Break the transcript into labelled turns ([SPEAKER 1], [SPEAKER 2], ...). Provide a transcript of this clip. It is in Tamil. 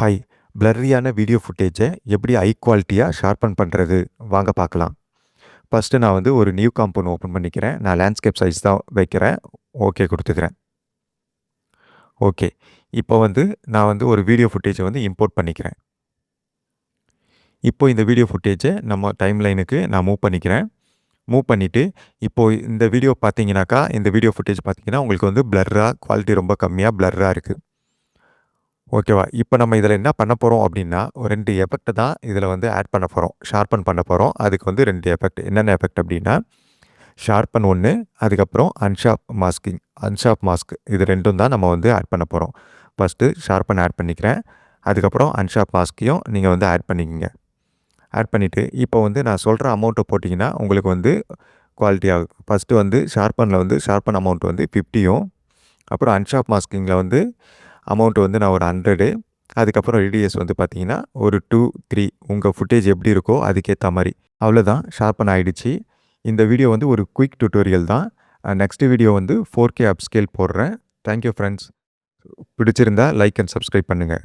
[SPEAKER 1] ஹாய் பிளர்ரியான வீடியோ ஃபுட்டேஜை எப்படி ஹை குவாலிட்டியாக ஷார்ப்பன் பண்ணுறது வாங்க பார்க்கலாம். ஃபஸ்ட்டு நான் வந்து ஒரு நியூ காம்பவுண்ட் ஓப்பன் பண்ணிக்கிறேன். நான் லேண்ட்ஸ்கேப் சைஸ் தான் வைக்கிறேன். ஓகே கொடுத்துக்கிறேன். ஓகே இப்போ வந்து நான் வந்து ஒரு வீடியோ ஃபுட்டேஜை வந்து இம்போர்ட் பண்ணிக்கிறேன். இப்போ இந்த வீடியோ ஃபுட்டேஜை நம்ம டைம் லைனுக்கு நான் மூவ் பண்ணிக்கிறேன். மூவ் பண்ணிவிட்டு இப்போது இந்த வீடியோ பார்த்தீங்கன்னாக்கா இந்த வீடியோ ஃபுட்டேஜ் பார்த்தீங்கன்னா உங்களுக்கு வந்து பிளர்ராக குவாலிட்டி ரொம்ப கம்மியாக பிளர்ராக இருக்குது ஓகேவா இப்போ நம்ம இதில் என்ன பண்ண போகிறோம் அப்படின்னா ஒரு ரெண்டு எஃபெக்ட் தான் இதில் வந்து ஆட் பண்ண போகிறோம் ஷார்ப்பன் பண்ண போகிறோம் அதுக்கு வந்து ரெண்டு எஃபெக்ட் என்னென்ன எஃபெக்ட் அப்படின்னா ஷார்ப்பன் ஒன்று அதுக்கப்புறம் அன்ஷாப் மாஸ்கிங் அன்ஷாப் மாஸ்க் இது ரெண்டும் தான் நம்ம வந்து ஆட் பண்ண போகிறோம் ஃபஸ்ட்டு ஷார்ப்பன் ஆட் பண்ணிக்கிறேன். அதுக்கப்புறம் அன்ஷாப் மாஸ்க்கையும் நீங்கள் வந்து ஆட் பண்ணிக்கோங்க. ஆட் பண்ணிவிட்டு இப்போ வந்து நான் சொல்கிற அமௌண்ட்டை போட்டிங்கன்னா உங்களுக்கு வந்து குவாலிட்டி ஆகும். ஃபஸ்ட்டு வந்து ஷார்ப்பனில் வந்து ஷார்ப்பன் அமௌண்ட் வந்து ஃபிஃப்டியும் அப்புறம் அன்ஷாப் மாஸ்கிங்கில் வந்து அமௌண்ட் வந்து நான் ஒரு ஹண்ட்ரடு அதுக்கப்புறம் ரெடிஎஸ் வந்து பார்த்தீங்கன்னா ஒரு டூ த்ரீ உங்கள் ஃபுட்டேஜ் எப்படி இருக்கோ அதுக்கேற்ற மாதிரி. அவ்வளோதான் ஷார்ப்பன் ஆகிடுச்சு இந்த வீடியோ வந்து ஒரு குயிக் டியூட்டோரியல் தான். நெக்ஸ்ட் வீடியோ வந்து ஃபோர் கே அப்ஸ்கேல் போடுறேன். தேங்க்யூ ஃப்ரெண்ட்ஸ் பிடிச்சிருந்தா லைக் அண்ட் சப்ஸ்கிரைப் பண்ணுங்கள்